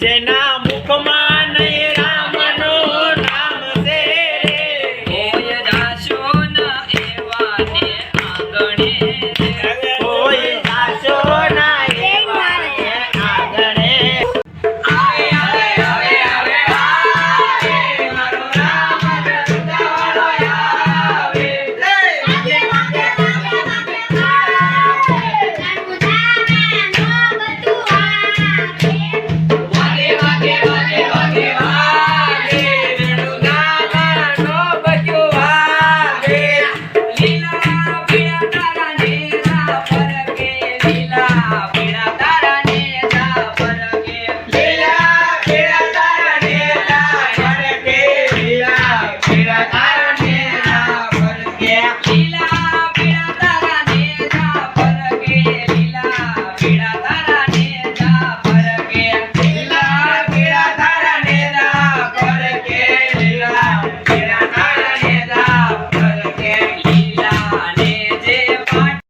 જેના મુખમાં નહીં નામ છે. કોઈ દાસો ના એવા